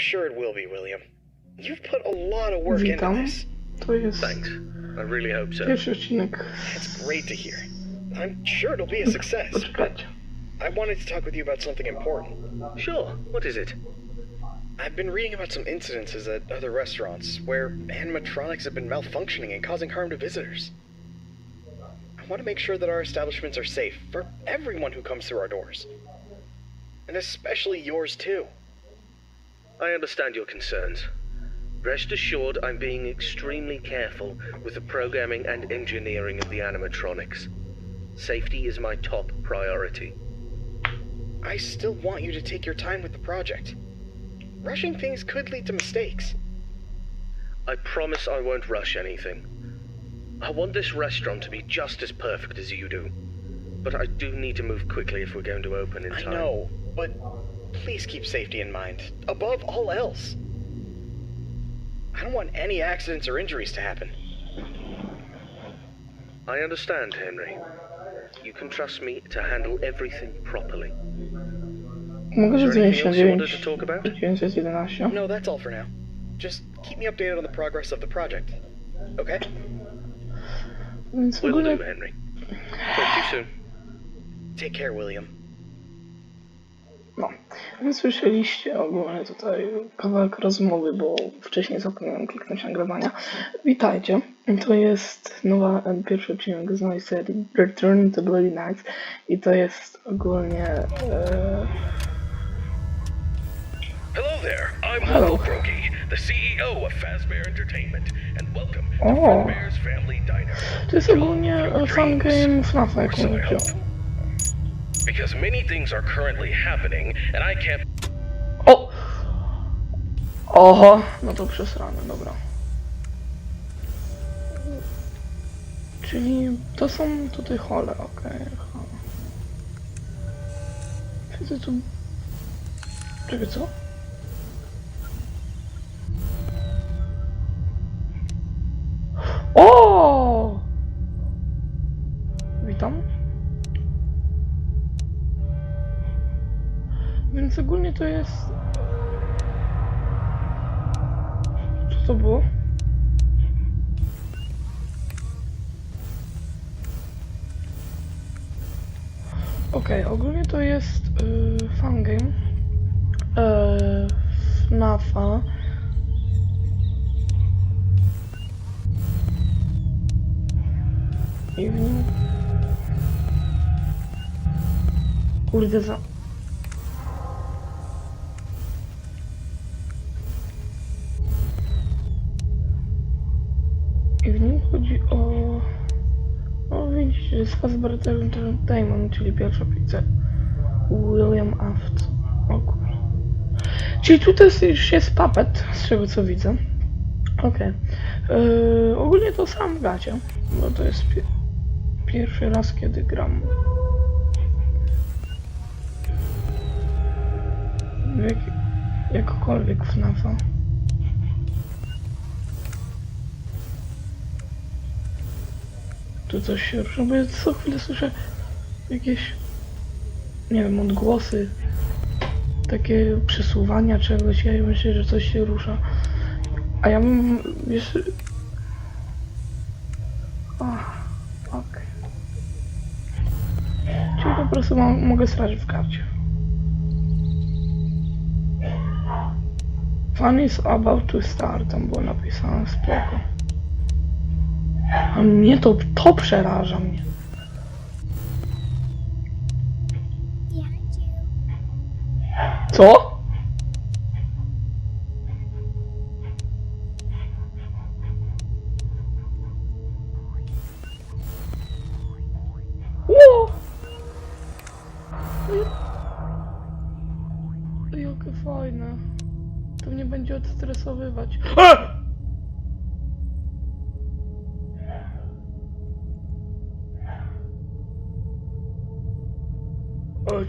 sure it will be, William. You've put a lot of work into Witam. this. To jest Thanks. I really hope so. pierwszy odcinek. It's great to hear. I'm sure it'll be a success. Poczekajcie. I wanted to talk with you about something important. Sure. What is it? I've been reading about some incidences at other restaurants where animatronics have been malfunctioning and causing harm to visitors. I want to make sure that our establishments are safe for everyone who comes through our doors. And especially yours, too. I understand your concerns. Rest assured, I'm being extremely careful with the programming and engineering of the animatronics. Safety is my top priority. I still want you to take your time with the project. Rushing things could lead to mistakes. I promise I won't rush anything. I want this restaurant to be just as perfect as you do. But I do need to move quickly if we're going to open in time. I know, but please keep safety in mind, above all else. I don't want any accidents or injuries to happen. I understand, Henry. You can trust me to handle everything properly. Mogę Is there zadzwonić anything na else you 9 wanted to talk about? 911. No, that's all for now. Just keep me updated on the progress of the project. Okay? Więc w Will ogóle do, Henry. Talk to you soon. Take care, William. No, więc słyszeliście ogólnie tutaj kawałek rozmowy, bo wcześniej zapomniałem kliknąć nagrywania. Witajcie, to jest nowa, pierwszy odcinek z nowej serii Return to Bloody Nights i to jest ogólnie... E, Hello there, I'm Hello. Croaky, the CEO of Fazbear Entertainment, and welcome to. Fazbear's Family Diner. to jest ogólnie fangame FNAFa, jak Or Because many things are currently happening, and I can't O! Oho, no to przesrane, dobra. Czyli to są tutaj hole, okej. Okay. Widzę tu... Czekaj, co? Więc ogólnie to jest... Co to było? Okej, ogólnie to jest yy, fangame yy, FNAFa i w nim kurde za widzicie, jest Fazbear Entertainment, czyli pierwsza pizza. William Aft. O kur... Czyli tutaj już jest puppet, z czego co widzę. Okej. Yy, ogólnie to sam gacie, bo to jest pi pierwszy raz, kiedy gram. Jak jakokolwiek FNAFa. Tu coś się rusza, bo ja co chwilę słyszę jakieś, nie wiem, odgłosy, takie przesuwania czegoś, ja myślę, że coś się rusza. A ja bym, wiesz... Ach, okej. Czyli po prostu mam, mogę strać w karcie. Fun is about to start, tam było napisane, spoko. A mnie to, to przeraża mnie. Co?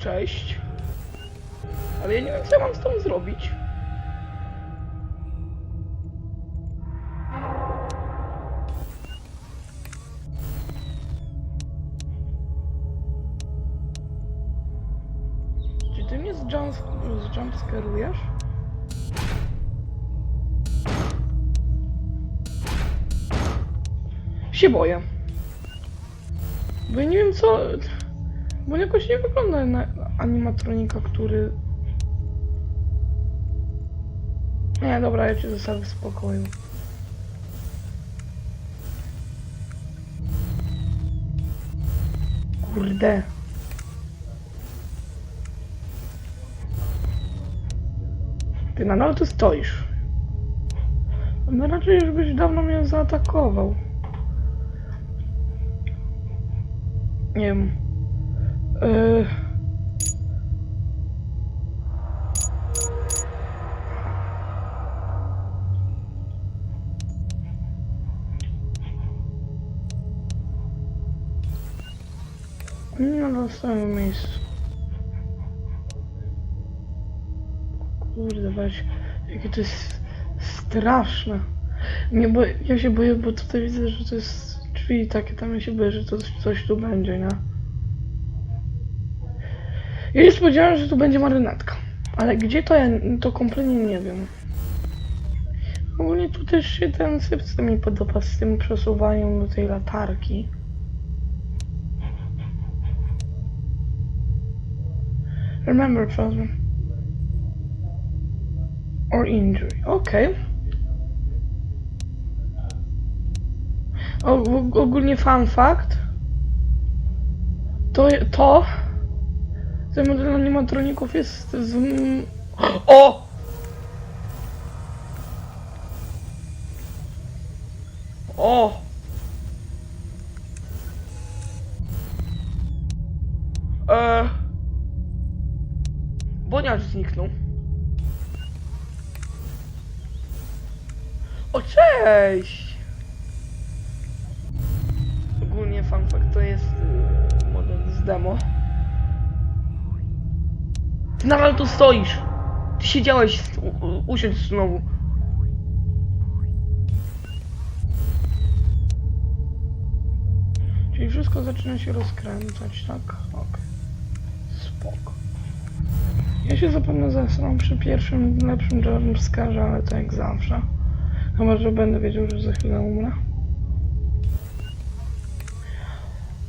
cześć. Ale ja nie wiem, co mam z tą zrobić. Czy ty mnie zjumpskerujesz? Się boję. Bo ja nie wiem co, bo jakoś nie wygląda na animatronika, który... Nie, dobra, ja cię zostawię w spokoju. Kurde. Ty nadal tu stoisz. No raczej już byś dawno mnie zaatakował. Nie wiem. Yy... Nie na miejscu. Kurde, weź, jakie to jest straszne. Nie, bo ja się boję, bo tutaj widzę, że to jest drzwi takie, tam ja się boję, że to coś, coś tu będzie, nie? Ja nie spodziewałem, że tu będzie marynetka. Ale gdzie to ja, to kompletnie nie wiem. Ogólnie tu też się ten sypce mi podoba z tym przesuwaniem do tej latarki. Remember problem. Or injury. Okay. O, og- ogólnie fun fact. To, to ten animatroników jest z... O! O! Eee... Boniacz zniknął. O, cześć! Ogólnie fun fact to jest y, model z demo. Ty nadal tu stoisz! Ty siedziałeś, usiądź znowu. Czyli wszystko zaczyna się rozkręcać, tak? Okej. Spoko. Ja się zapewne zesram przy pierwszym lepszym jumpscarze, ale to jak zawsze. Chyba, że będę wiedział, że za chwilę umrę.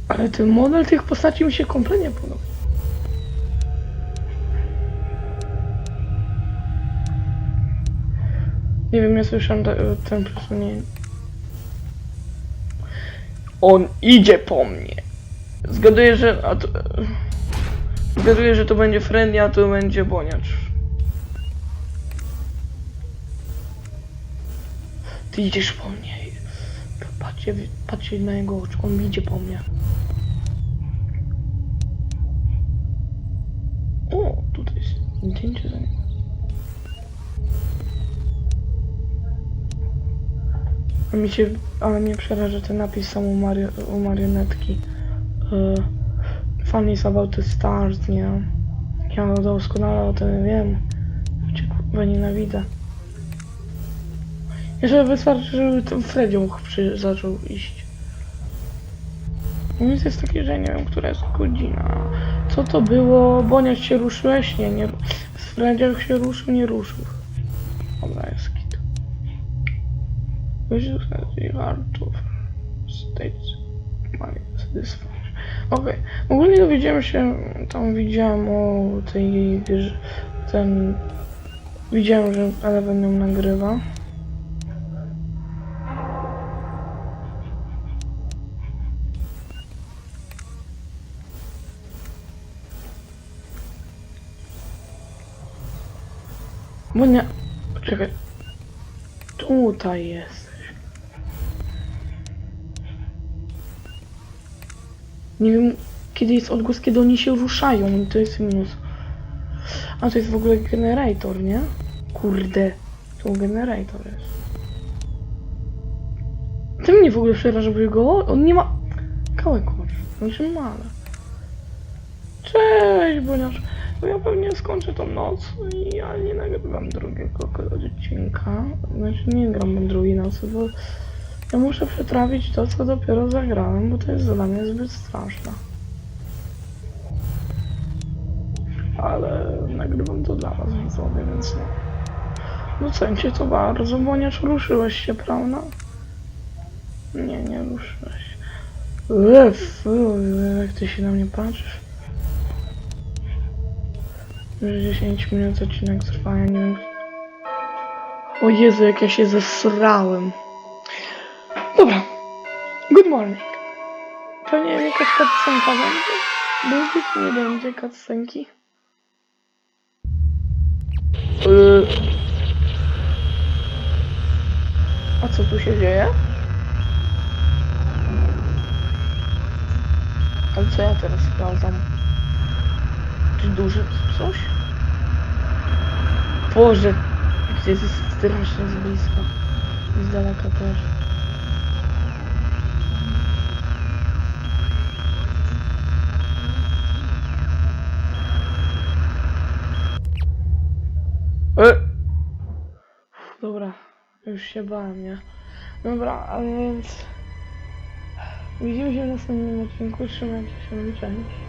Ale ten model tych postaci mi się kompletnie podoba. Nie wiem, ja słyszałem te, ten przesunięcie. On idzie po mnie. Zgaduję, że... A to, zgaduję, że to będzie friendly, a to będzie boniacz. Ty idziesz po mnie. Patrzcie, patrzcie na jego oczy, on idzie po mnie. O, tutaj jest zdjęcie A mi się, ale mnie przeraża ten napis sam u, u marionetki. Uh, fun is about the stars, nie? Ja doskonale o tym wiem. Cię nienawidzę. Jeszcze wystarczy, żeby ten Fredzioch przy, zaczął iść. Nic jest takie, że nie wiem, która jest godzina. Co to było? Boniać się ruszyłeś? Nie, nie. Z Fredzioch się ruszył, nie ruszył. Dobra, jest the heart of states my satisfaction. Okej, ogólnie dowiedziałem się, tam widziałem o tej ten, widziałem, że Eleven ją nagrywa. Bo nie, czekaj, tutaj jesteś. Nie wiem, kiedy jest odgłos, kiedy oni się ruszają to jest minus. A to jest w ogóle generator, nie? Kurde, to generator jest. Ty mnie w ogóle przeraża, bo jego, on nie ma kałek oczu, znaczy ma. Cześć, Boniarz. No ja pewnie skończę tą noc i ja nie nagrywam drugiego odcinka. Znaczy nie gram drugiej nocy, bo ja muszę przetrawić to, co dopiero zagrałem, bo to jest dla mnie zbyt straszne. Ale nagrywam to dla was, widzowie, więc no. Docencie to bardzo, bo nie ruszyłeś się, prawda? Nie, nie się. Uf, jak ty się na mnie patrzysz. Już 10 minut odcinek trwa, ja nie wiem. O Jezu, jak ja się zesrałem. Dobra. Good morning. To nie wiem, jakaś cutscenka będzie. Będzie czy nie będzie cutscenki? Yy. A co tu się dzieje? Ale co ja teraz sprawdzam? Czy duże coś? Boże, gdzie jest strasznie z bliska. I z daleka też. Już się bałem, nie? Dobra, a więc... Widzimy się w następnym odcinku. Trzymajcie się, cześć.